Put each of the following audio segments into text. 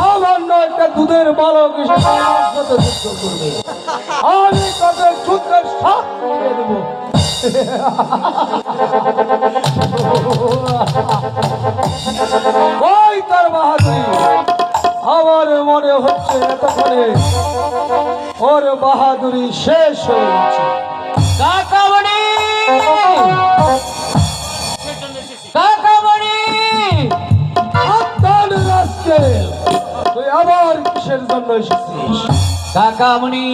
সামান্য একটা দুধের বালক হিসেবে সাথে যুদ্ধ করবে। আমি তাদের যুদ্ধের সাথ দিয়ে দেবো। ওই তার বাহাদুরি। আমার মনে হচ্ছে এতক্ষণে ওর বাহাদুরি শেষ হয়ে গেছে। কাকামণি! কাকামণি! রাস্কেল তুই আবার কিসের জন্য এসেছিস? কাকামণি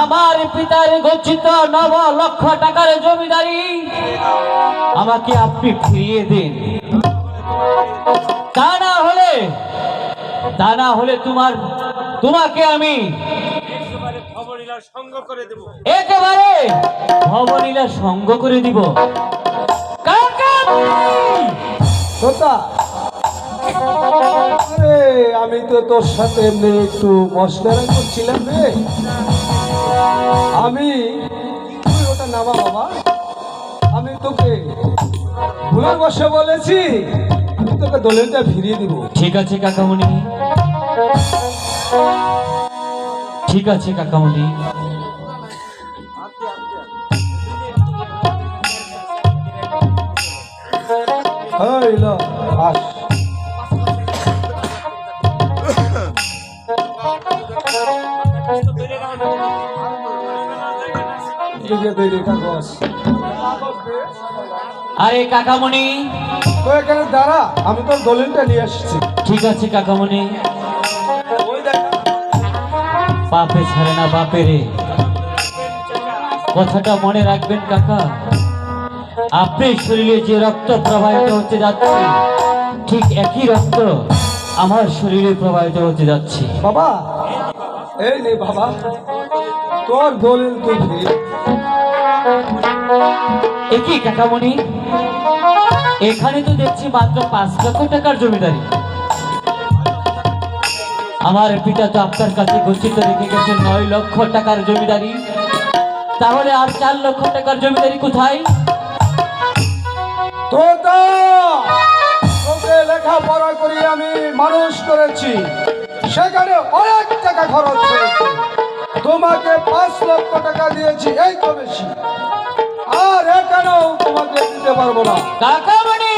আমার পিতার গচ্ছিত নব লক্ষ টাকার জমিদারি আমাকে আপনি ফিরিয়ে দিন। তা না হলে তা না হলে তোমার তোমাকে আমি একেবারে ভবনীলা সঙ্গ করে দিব। তোতা আরে আমি তো তোর সাথে এমনি একটু মশলারা করছিলাম রে। আমি তুই ওটা নামা বাবা। আমি তোকে ভুলের বসে বলেছি আমি তোকে দলিলটা ফিরিয়ে দিব। ঠিক আছে কাকামণি। ঠিক আছে কাকামণি। এই আস। এদিকে দে রে, কাগজ। আরে কাকামণি। তো এখানে দাঁড়া আমি তোর দলিলটা নিয়ে আসছি। ঠিক আছে কাকামণি। বাপে ছাড়ে না বাপে রে। কথাটা মনে রাখবেন কাকা। আপনার শরীরে যে রক্ত প্রবাহিত হতে যাচ্ছে ঠিক একই রক্ত আমার শরীরে প্রবাহিত হতে যাচ্ছে। বাবা এই নে বাবা তোর দলিল তুই একই কাকামণি? এখানে তো দেখছি মাত্র পাঁচ লক্ষ টাকার জমিদারি। আমার পিতা তো আপনার কাছে গচ্ছিত রেখে গেছে নয় লক্ষ টাকার জমিদারি। তাহলে আর চার লক্ষ টাকার জমিদারি কোথায়? তোকে লেখাপড়া করি আমি মানুষ করেছি। সেখানে অনেক টাকা খরচ হয়েছে। তোমাকে পাঁচ লক্ষ টাকা দিয়েছি এই তো বেশি। আর এখানেও তোমাকে দিতে পারব না? কাকামণি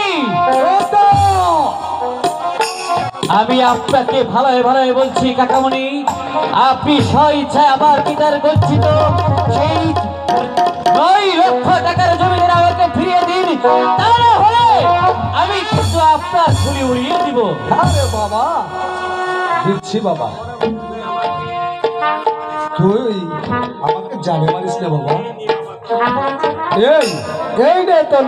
আমি আপনাকে ভালোই ভালোই বলছি কাকামণি। আপনি স্ব ইচ্ছায় আমার পিতার গচ্ছিত? সেই নয় লক্ষ টাকার জমিদার আমাকে ফিরিয়ে দিন তা না হলে আমি কিন্তু আপনার ছুরি উড়িয়ে দিব। আরে বাবা দিচ্ছি বাবা। জানে মারিস না বাবা। এই এই রে তোর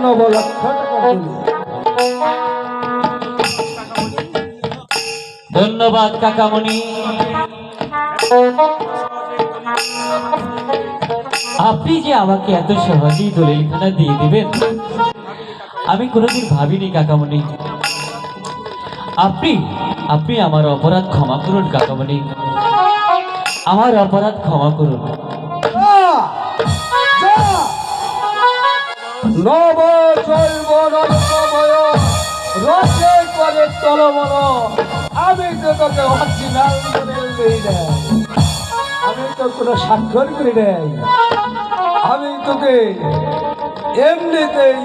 ধন্যবাদ, কাকামণি। আপনি যে আমাকে এত সহজেই দলিলখানা দিয়ে দিবেন, আমি কোনোদিন ভাবিনি, কাকামণি। আপনি আপনি আমার অপরাধ ক্ষমা করুন, কাকামণি। আমার অপরাধ ক্ষমা করুন! নব করে আমি তো তোকে আমি কোনো স্বাক্ষর করি নাই আমি তোকে এমনিতেই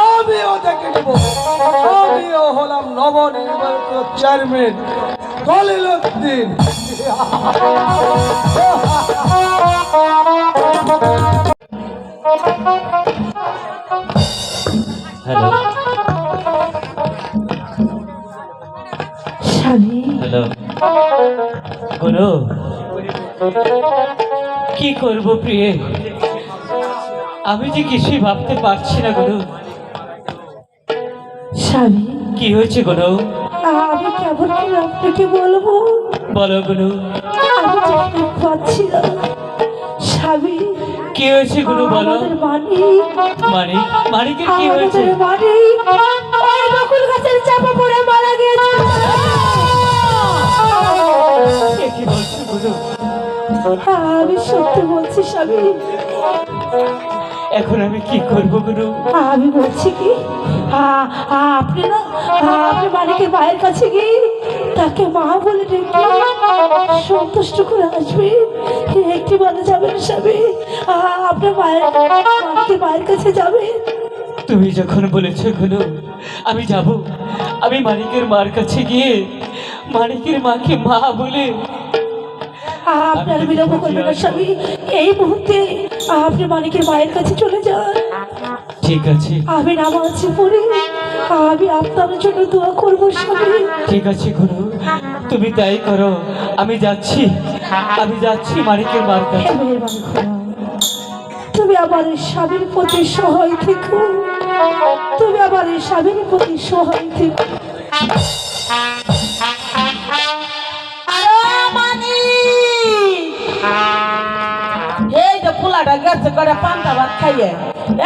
আমিও দেখে নেব আমিও হলাম নবনির্বাচিত চেয়ারম্যান দলিল উদ্দিন হ্যালো হ্যালো কোনো কি করব প্রিয়ে? আমি যে কিছুই ভাবতে পারছি না গুরু স্বামী। কি হয়েছে গুরু আমি কেমন আপনাকে বলব? বলো গুরু আমি পাচ্ছি না কি হয়েছে গুরু বলো? মানিক মানিকের কি হয়েছে? আমাদের মানিক ওই বকুল গাছের চাপা পড়ে মারা গেছে কি বলছো গুরু? আমি সত্যি বলছি স্বামী। এখন আমি কি করব গুরু? আমি বলছি কি? আ- আপনি না আপনি মালিকের মায়ের কাছে গিয়ে তাকে মা বলে ডেকে সন্তুষ্ট করে আসবেন একটি বলে যাবেন স্বামী আ- আপনার মায়ের মালিকের মায়ের কাছে যাবেন তুমি যখন বলেছ গুরু আমি যাব। আমি মানিকের মার কাছে গিয়ে মানিকের মাকে মা বলে আপনার বিলম্ব করবেন না স্বামী। এই মুহূর্তে আপনি মালিকের মায়ের কাছে চলে যান। ঠিক আছে। আমি নামাজ পড়ে আমি আপনার জন্য দোয়া করব স্বামী। ঠিক আছে গুরু তুমি তাই করো আমি যাচ্ছি। আমি যাচ্ছি মানিকের মার কাছে তুমি আমার স্বামীর প্রতি সহায় থেকো। তুমি আমার স্বামীর প্রতি সহায় থেকো। পোলাটা গেছে করে পান্তা ভাত খাইয়ে।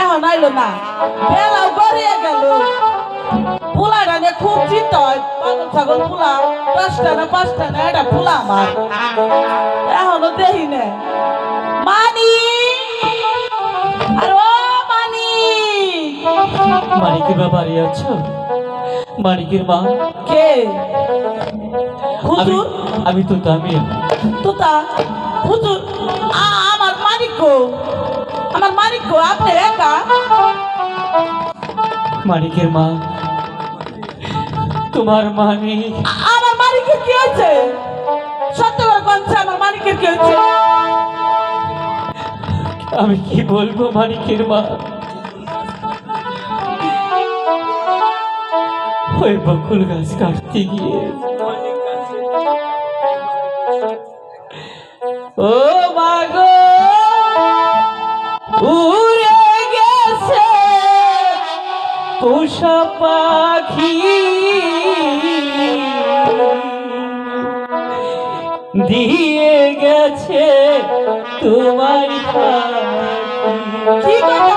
এখন আইলো না। বেলাও গড়িয়ে গেল। পোলাটা নিয়ে খুব চিন্তা হয়। পাগল ছাগল পোলা দশটা না পাঁচটা না এটা পোলা আমার এখনও দেখি না। মানি! আর ও মানি! মানিকের মা বাড়ি আছো? মানিকের মা? কে? আমি হুজুর? আমি তো দামি তোতা? হুজুর? আ- আমার মানিক গো আমার মানিক গো আপনি একা? মানিকের মা। তোমার মানি। আমার মানিকের কি হয়েছে? সত্য করে কনছে আমার মানিকের কি হয়েছে? আমি কি বলব মানিকের মা? ওই বকুল গাছ কাটতে গিয়ে। ও মাগো পোষা পাখি। দিয়ে গেছে তোমার কি কথা?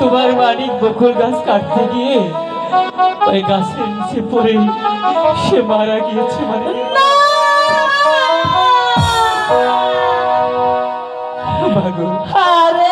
তোমার মানিক বকুল গাছ কাটতে গিয়ে ওই গাছের নিচে পড়ে সে মারা গিয়েছে মানে? আরে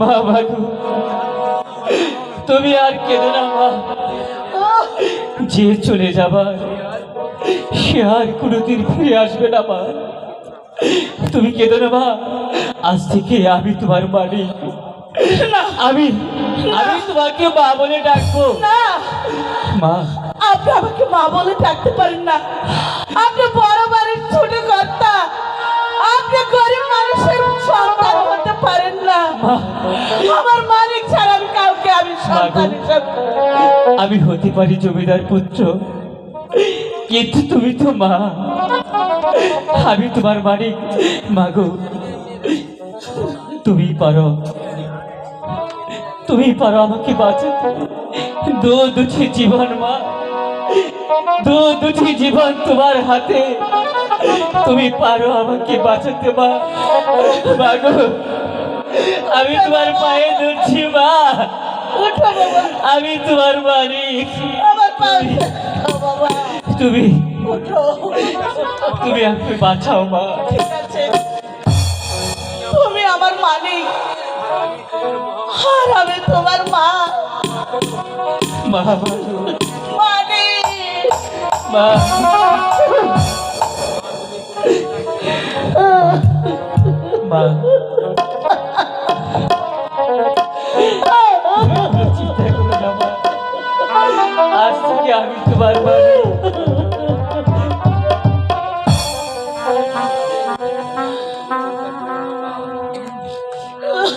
মা বাগু তুমি আর কেঁদো না মা। যে চলে যাবার সে আর কোনোদিন ফিরে আসবে না মা। তুমি কেঁদো না মা। আজ থেকে আমি তোমার মালিক। আমি আমি তোমাকে মা বলে ডাকবো। মা। আপনি আমাকে মা বলে ডাকতে পারেন না। আপনি বড় আমি হতে পারি জমিদার পুত্র। কিন্তু তুমি তো মা। আমি তোমার মালিক মাগো। তুমি পারো। তুমি পারো আমাকে বাঁচাতে। দু জীবন মা। দু দুটি জীবন তোমার হাতে। তুমি পারো আমাকে বাঁচাতে মা। মা গো, আমি তোমার পায়ে ধরছি মা। আমি তোমার বাড়ি আমার তুমি তুমি আমাকে বাঁচাও মা। ঠিক আছে। তুমি আমার মালিক। আর আমি তোমার মা। মা। মালিক। মা। মা। আজ থেকে আমি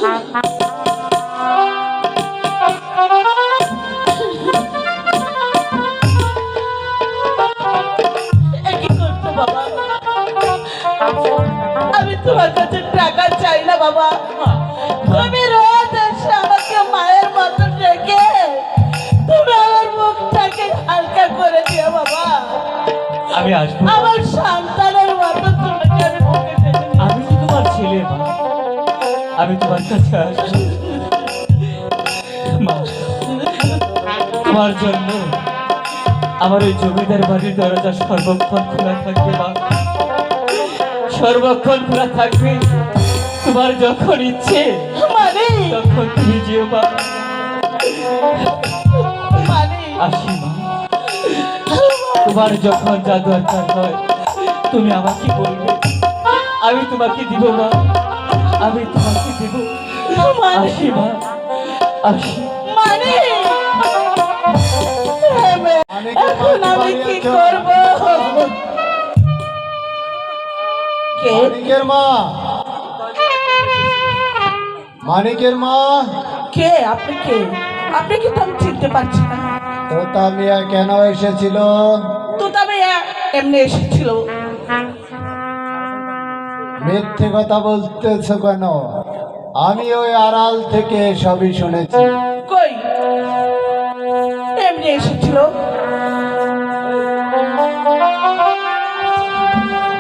Ha ha এ আমি আসব। আমার সন্তানের মতো তোমাকে আমি তো তোমার ছেলে আমি তোমার কাছে আসব তোমার জন্য আমার ওই জমিদার বাড়ির দরজা সর্বক্ষণ খোলা থাকবে মা। সর্বক্ষণ খোলা থাকবে। তোমার যখন ইচ্ছে মানে? তখন তুমি যেও মা। মানে? আসি। তোমার যখন যা দরকার হয় তুমি আমাকে বলবে। আমি তোমাকে দিব মা। আমি তোমাকে দিব আসি মা আসি মানে? এখন আমি কি করব? কে? মানিকের মা। মানিকের মা। কে? আপনি কে? আপনি কিন্তু আমি চিনতে পারছি না। তোতা মিয়া কেন এসেছিল? তো তবে এমনি এসেছিল। মিথ্যে কথা বলতেছ কেন? আমি ওই আড়াল থেকে সবই শুনেছি। কই? এমনি এসেছিল।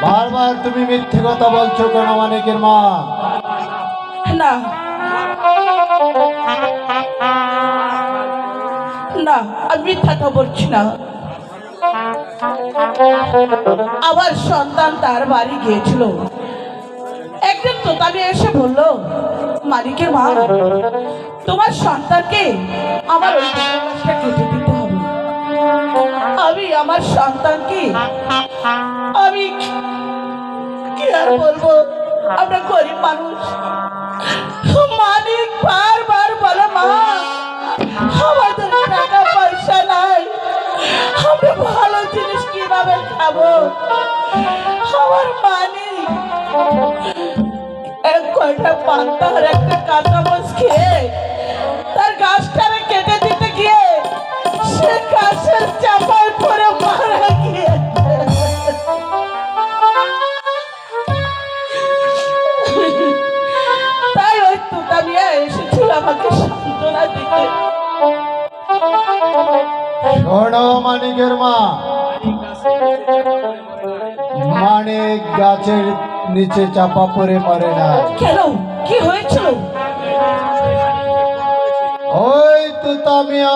বারবার তুমি মিথ্যে কথা বলছো কেন মানিকের মা? না। না আমি মিথ্যাটা বলছি না। আমার সন্তান তার বাড়ি গিয়েছিল। একদিন তো তাকে এসে বলল, মালিকের মা, তোমার সন্তানকে আমার আমি আমার সন্তানকে, আমি কি আর বলব? আমরা গরিব মানুষ। মালিক বারবার বলে, মা আমরা ভালো জিনিস কীভাবে খাব? আমার পানি এক কয়টা পান্তার একটা কাঁচা মাছ খেয়ে তার গাছটারে কেটে দিতে গিয়ে সে গাছের চাপায় নিচে চাপা পড়ে মরে না। কেন? কি হয়েছিল? ওই তো তামিয়া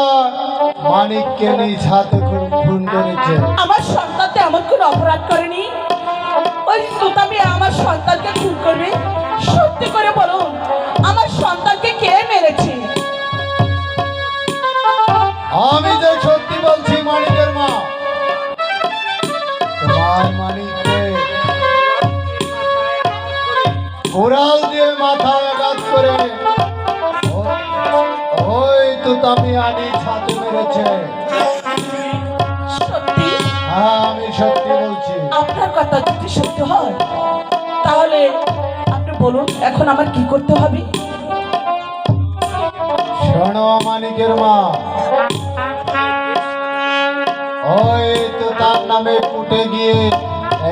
মানিক মানিককে নিজ হাতে খুন- খুন করেছে আমার সন্তানকে আমার কোনো অপরাধ করেনি? ওই তুতামিয়া আমার সন্তানকে খুন করবে? তুতামি আনি ছাতে মেরেছে। সত্যি? হ্যাঁ আমি সত্যি বলছি। আপনার কথা যদি সত্যি হয় তাহলে আপনি বলুন এখন আমার কি করতে হবে? শোনো মানিকের মা। ওই তো তার নামে ফুটে গিয়ে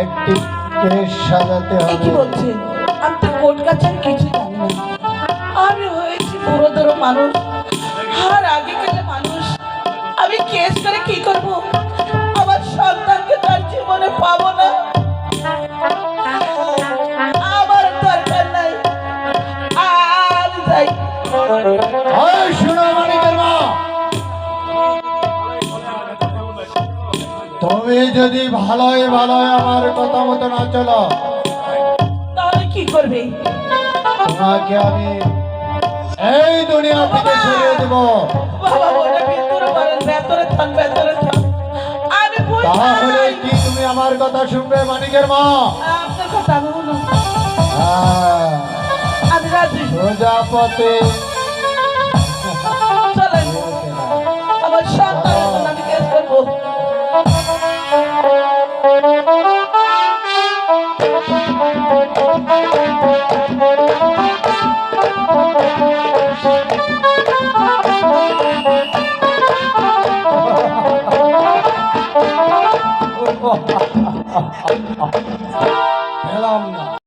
একটি কেস সাজাতে এ কি হবে বলছেন। আমি তো কোর্ট কাছারি কিছু জানি না। আমি হয়েছি পুরোদর মানুষ। আর আগেকার মানুষ আমি কেস করে কি করব? আমার সন্তানকে তার জীবনে পাবো না। আমার দরকার নাই। আর যাই। তুমি যদি ভালোই ভালোই আমার কথা মতো না চলো তাহলে কি করবে? তোমাকে আমি এই দুনিয়া থেকে সরিয়ে দেব। তাহলে কি তুমি আমার কথা শুনবে মানিকের মা? আপনার কথা আমি বলুন হ্যাঁ, রাজি। প্রজাপতি। আমার সন্তানের জন্য আমি কেস করব। 好。没了。